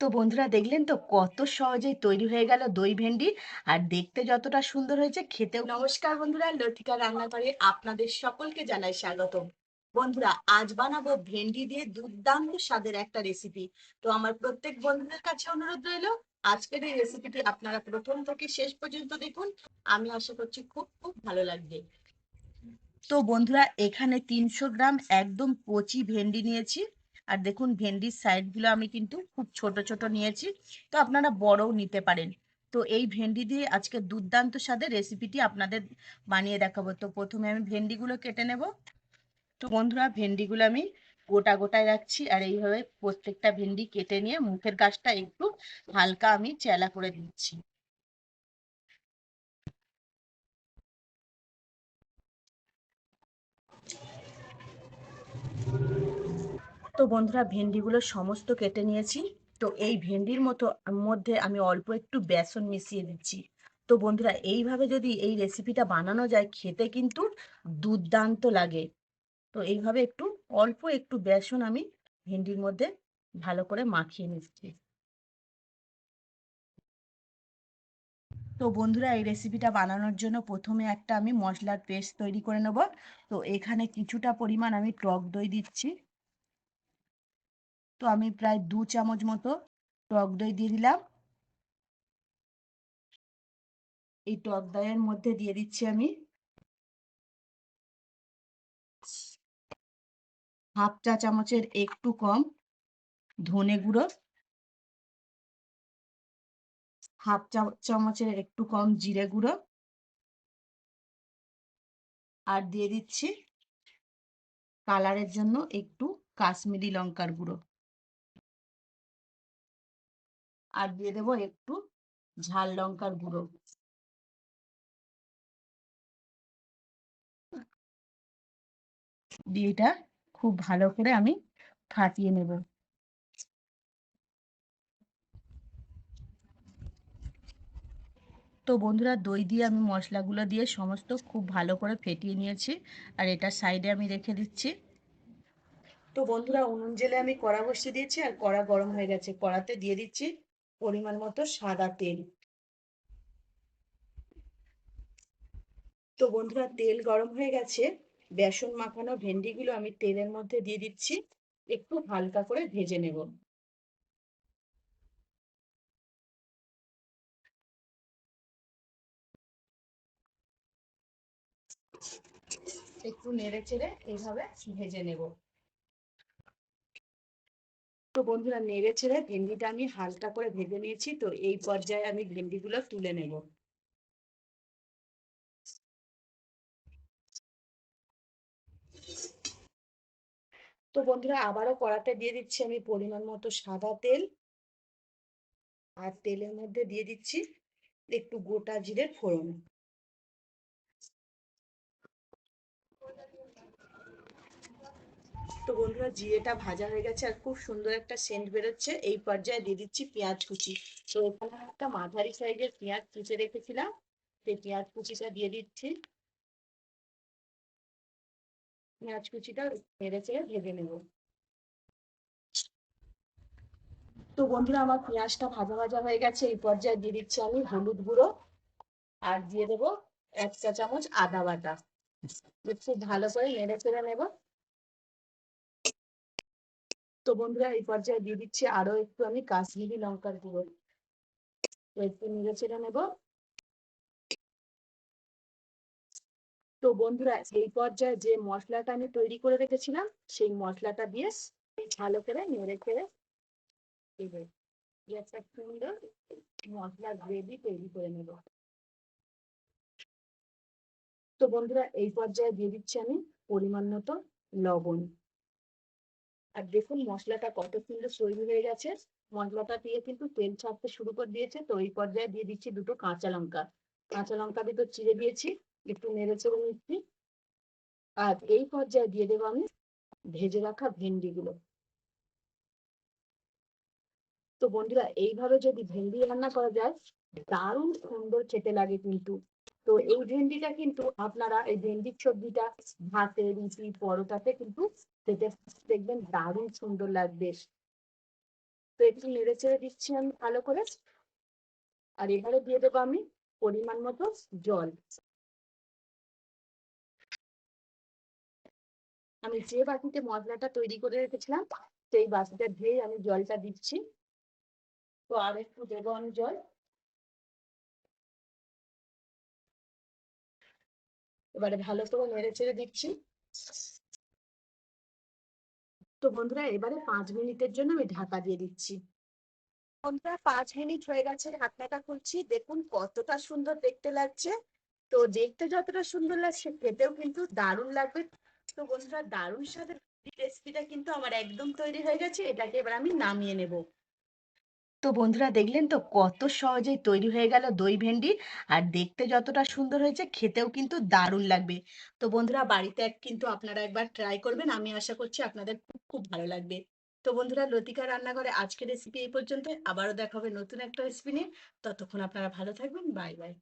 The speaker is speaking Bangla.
তো বন্ধুরা দেখলেন তো কত সহজেই তৈরি হয়ে গেল দই ভেন্ডি। আর দেখতে যতটা সুন্দর হয়েছে খেতেও নমস্কার বন্ধুরা লতিকা রান্নাঘরে আপনাদের সকলকে জানাই স্বাগত বন্ধুরা আজ বানাবো ভেন্ডি দিয়ে দুর্দান্ত স্বাদের একটা রেসিপি তো আমার প্রত্যেক বন্ধুদের কাছে অনুরোধ রইল আজকের এই রেসিপিটি আপনারা প্রথম থেকে শেষ পর্যন্ত দেখুন। আমি আশা করছি খুব খুব ভালো লাগবে। তো বন্ধুরা এখানে তিনশো গ্রাম একদম কচি ভেন্ডি নিয়েছি। আর দেখুন ভেন্ডির সাইডগুলো আমি কিন্তু খুব ছোট ছোট নিয়েছি। তো আপনারা বড়ও নিতে পারেন। তো এই ভেন্ডি দিয়ে আজকে দুর্দান্ত স্বাদের রেসিপিটি আপনাদের বানিয়ে দেখাবো। তো প্রথমে আমি ভেন্ডিগুলো কেটে নেব। তো বন্ধুরা, ভেন্ডিগুলো আমি গোটা গোটায় রাখছি আর এইভাবে প্রত্যেকটা ভেন্ডি কেটে নিয়ে মুখের গাছটা একটু হালকা আমি চেলা করে দিচ্ছি। তো বন্ধুরা, ভেন্ডিগুলো সমস্ত কেটে নিয়েছি। তো এই ভেন্ডির মতো, মধ্যে আমি অল্প একটু বেসন মিশিয়ে দিচ্ছি। তো বন্ধুরা, এইভাবে যদি এই রেসিপিটা বানানো যায়, খেতে কিন্তু দুর্দান্ত লাগে। তো এইভাবে একটু, অল্প একটু বেসন আমি ভেন্ডির মধ্যে ভালো করে মাখিয়ে নিচ্ছি। তো বন্ধুরা, এই রেসিপিটা বানানোর জন্য প্রথমে একটা আমি মশলার পেস্ট তৈরি করে নেব। তো এখানে কিছুটা পরিমাণ আমি টক দই দিচ্ছি। তো আমি প্রায় দু চামচ মতো টক দই দিয়ে দিলাম। এই টক দইয়ের মধ্যে দিয়ে দিচ্ছি আমি হাফ চা চামচের একটু কম ধনে গুঁড়ো, হাফ চা চামচের একটু কম জিরে গুঁড়ো আর দিয়ে দিচ্ছি কালারের জন্য একটু কাশ্মীরি লঙ্কার গুঁড়ো। আর দিয়ে দেবো একটু ঝাল লঙ্কার গুঁড়ো। দিয়ে এটা খুব ভালো করে আমি ফাটিয়ে নেব। তো বন্ধুরা, দই দিয়ে আমি মশলাগুলো দিয়ে সমস্ত খুব ভালো করে ফেটিয়ে নিয়েছি আর এটা সাইডে আমি রেখে দিচ্ছি। তো বন্ধুরা, উনুন জেলে আমি কড়া বসিয়ে দিয়েছি আর কড়া গরম হয়ে গেছে। কড়াতে দিয়ে দিচ্ছি পরিমাণ মতো সাদা তেল। তো বন্ধুরা, তেল গরম হয়ে গেছে। বেসন মাখানো ভেন্ডিগুলো আমি তেলের মধ্যে দিয়ে দিচ্ছি। একটু হালকা করে ভেজে নেব। একটু নেড়ে চেড়ে এইভাবে ভেজে নেব। তো বন্ধুরা নেড়ে ছেড়ে ভেন্ডিটা আমি হালকা করে ভেজে নিয়েছি, তো এই পর্যায়ে আমি ভেন্ডিগুলো তুলে নেব। তো বন্ধুরা আবারও কড়াতে দিয়ে দিচ্ছি আমি পরিমাণ মতো সাদা তেল। আর তেলের মধ্যে দিয়ে দিচ্ছি একটু গোটা জিরের ফোড়ন। তো বন্ধুরা, জিরেটা ভাজা হয়ে গেছে আর খুব সুন্দর একটা সেন্ট বেরোচ্ছে। এই পর্যায়ে দিয়ে দিচ্ছি পেঁয়াজ কুচি। তো এখানে একটা মাঝারি সাইজের পেঁয়াজ কুচে রেখেছিলাম। সেই পেঁয়াজ কুচিটা দিয়ে দিচ্ছি। পেঁয়াজ কুচিটা নেড়ে চেড়ে ভেজে নেব। তো বন্ধুরা, আমার পেঁয়াজটা ভাজা ভাজা হয়ে গেছে। এই পর্যায়ে দিয়ে দিচ্ছি আমি হলুদ গুঁড়ো। আর দিয়ে দেবো এক চা চামচ আদা বাটা। খুব ভালো করে নেড়ে চেড়ে নেব। তো বন্ধুরা, এই পর্যায়ে দিয়ে দিচ্ছি আরও একটু আমি কাশ্মীরি লঙ্কার গুঁড়ো। তো একটু নেড়ে ছেড়ে নেব। তো বন্ধুরা, এই পর্যায়ে যে মশলাটা আমি তৈরি করে রেখেছিলাম, সেই মশলাটা দিয়ে ভালো করে নেড়ে চেড়ে দেবে একটা সুন্দর মশলা গ্রেভি তৈরি করে নেব। তো বন্ধুরা, এই পর্যায়ে দিয়ে দিচ্ছি আমি পরিমাণ মতো লবণ। আর দেখুন মশলাটা কত সুন্দর তৈরি হয়ে গেছে। মশলাটা দিয়ে কিন্তু তেল ছাড়তে শুরু করে দিয়েছে। তো এই পর্যায়ে দিয়ে দিচ্ছি দুটো কাঁচা লঙ্কা। কাঁচা লঙ্কা দুটো চিড়ে দিয়েছি, একটু নেড়ে চেড়ে নিচ্ছি। আর এই পর্যায়ে দিয়ে দেবো আমি ভেজে রাখা ভেন্ডিগুলো। তো বন্ধুরা, এইভাবে যদি ভেন্ডি রান্না করা যায়, দারুণ সুন্দর খেতে লাগে কিন্তু। তো এই ভেন্ডিটা কিন্তু আপনারা, এই ভেন্ডির সবজিটা ভাতে, রুটি, পরোটাতে কিন্তু দেখবেন দারুণ সুন্দর লাগবে। তো একটু নেড়ে চেড়ে দিচ্ছি আমি ভালো করে। আর এবারে দিয়ে দেবো আমি পরিমাণ মতো জল। আমি যে বাটিতে মশলাটা তৈরি করে রেখেছিলাম, সেই বাটিটা ধুয়ে আমি জলটা দিচ্ছি। তো আর একটু দেবো আমি জল। এবারে ভালো করে নেড়ে চেড়ে দিচ্ছি। তো বন্ধুরা, এবারে পাঁচ মিনিটের জন্য আমি ঢাকা দিয়ে দিচ্ছি। বন্ধুরা, পাঁচ মিনিট হয়ে গেছে, ঢাকনাটা খুলছি। দেখুন কতটা সুন্দর দেখতে লাগছে। তো দেখতে যতটা সুন্দর লাগছে, খেতেও কিন্তু দারুণ লাগবে। তো বন্ধুরা, দারুণ স্বাদের রেসিপিটা কিন্তু আমার একদম তৈরি হয়ে গেছে। এটাকে এবার আমি নামিয়ে নেব। তো বন্ধুরা দেখলেন তো কত সহজেই তৈরি হয়ে গেল দই ভেন্ডি। আর দেখতে যতটা সুন্দর হয়েছে, খেতেও কিন্তু দারুণ লাগবে। তো বন্ধুরা বাড়িতে কিন্তু আপনারা একবার ট্রাই করবেন, আমি আশা করছি আপনাদের খুব খুব ভালো লাগবে। তো বন্ধুরা লতিকা রান্নাঘরে আজকের রেসিপি এই পর্যন্ত আবারও দেখা হবে নতুন একটা রেসিপি নিয়ে। ততক্ষণ আপনারা ভালো থাকবেন। Bye bye.